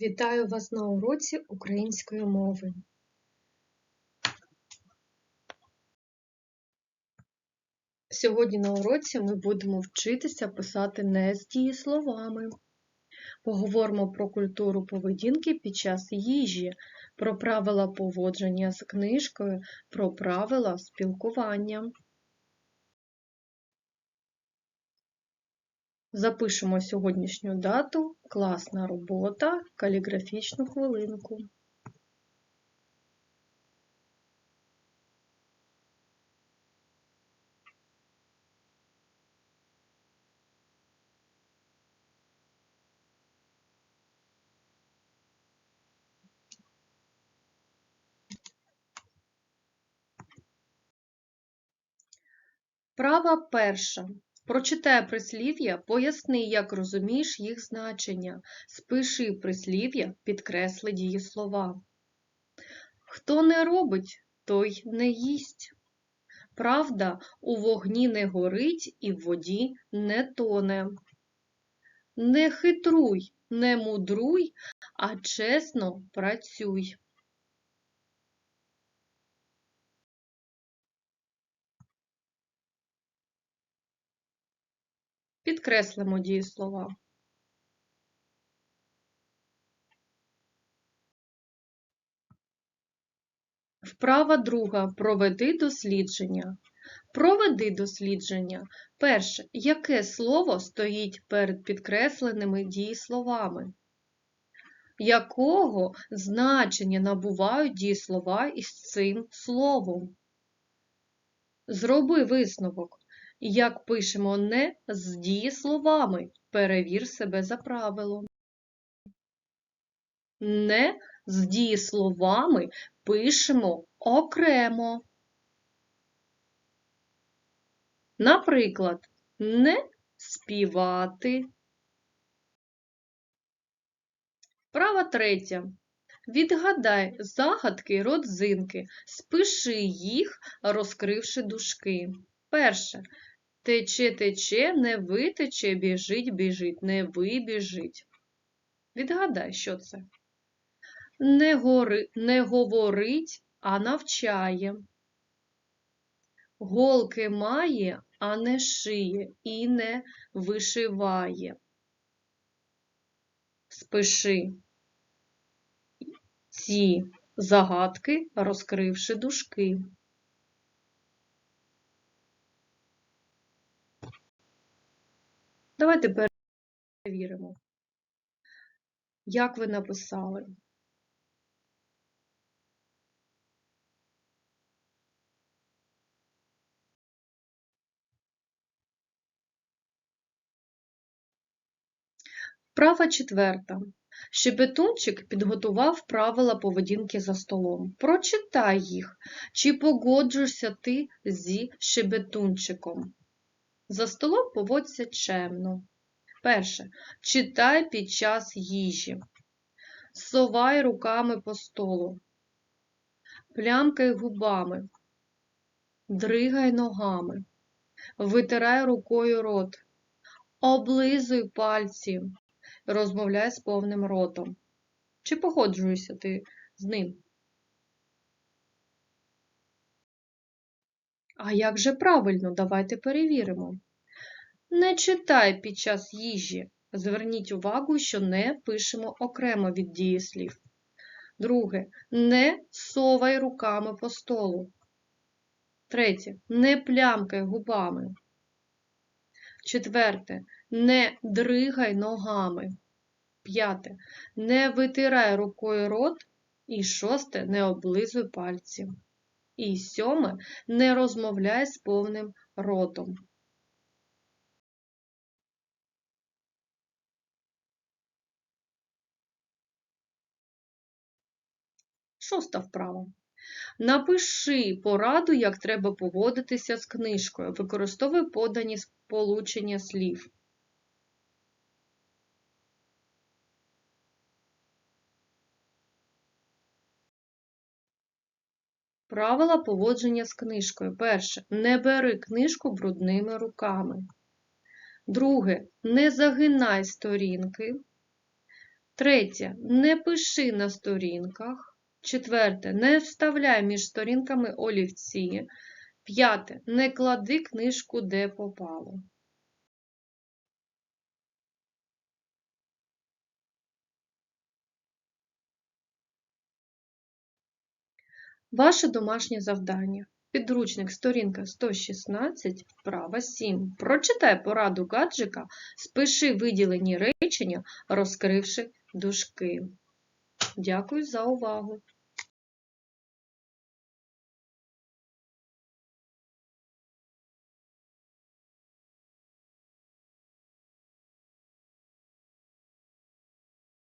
Вітаю вас на уроці української мови. Сьогодні на уроці ми будемо вчитися писати не з дієсловами. Поговоримо про культуру поведінки під час їжі, про правила поводження з книжкою, про правила спілкування. Запишемо сьогоднішню дату, класна робота, каліграфічну хвилинку. Права перша. Прочитай прислів'я, поясни, як розумієш їх значення. Спиши прислів'я, підкресли дієслова. Хто не робить, той не їсть. Правда у вогні не горить і в воді не тоне. Не хитруй, не мудруй, а чесно працюй. Підкреслимо дієслова. Вправа друга. Проведи дослідження. Проведи дослідження. Перше. Яке слово стоїть перед підкресленими дієсловами? Якого значення набувають дієслова із цим словом? Зроби висновок. Як пишемо не з дієсловами, перевір себе за правилом. Не з дієсловами пишемо окремо. Наприклад, не співати. Права третя. Відгадай загадки родзинки, спиши їх, розкривши дужки. Перше. Тече, тече, не витече, біжить, біжить, не вибіжить. Відгадай, що це? Не, гори, не говорить, а навчає. Голки має, а не шиє і не вишиває. Спиши ці загадки, розкривши дужки. Давайте перевіримо, як ви написали. Вправа четверта. Щебетунчик підготував правила поведінки за столом. Прочитай їх. Чи погоджуєшся ти зі щебетунчиком? За столом поводься чемно. Перше. Читай під час їжі. Совай руками по столу. Плямкай губами. Дригай ногами. Витирай рукою рот. Облизуй пальці. Розмовляй з повним ротом. Чи погоджуєшся ти з ним? А як же правильно? Давайте перевіримо. Не читай під час їжі. Зверніть увагу, що не пишемо окремо від дієслів. Друге. Не совай руками по столу. Третє. Не плямкай губами. Четверте. Не дригай ногами. П'яте. Не витирай рукою рот. І шосте. Не облизуй пальці. І сьоме. Не розмовляй з повним ротом. Шоста вправа. Напиши пораду, як треба поводитися з книжкою. Використовуй подані сполучення слів. Правила поводження з книжкою. Перше. Не бери книжку брудними руками. Друге. Не загинай сторінки. Третє. Не пиши на сторінках. Четверте. Не вставляй між сторінками олівці. П'яте. Не клади книжку де попало. Ваше домашнє завдання. Підручник, сторінка 116, вправа 7. Прочитай пораду гаджика, спиши виділені речення, розкривши дужки. Дякую за увагу!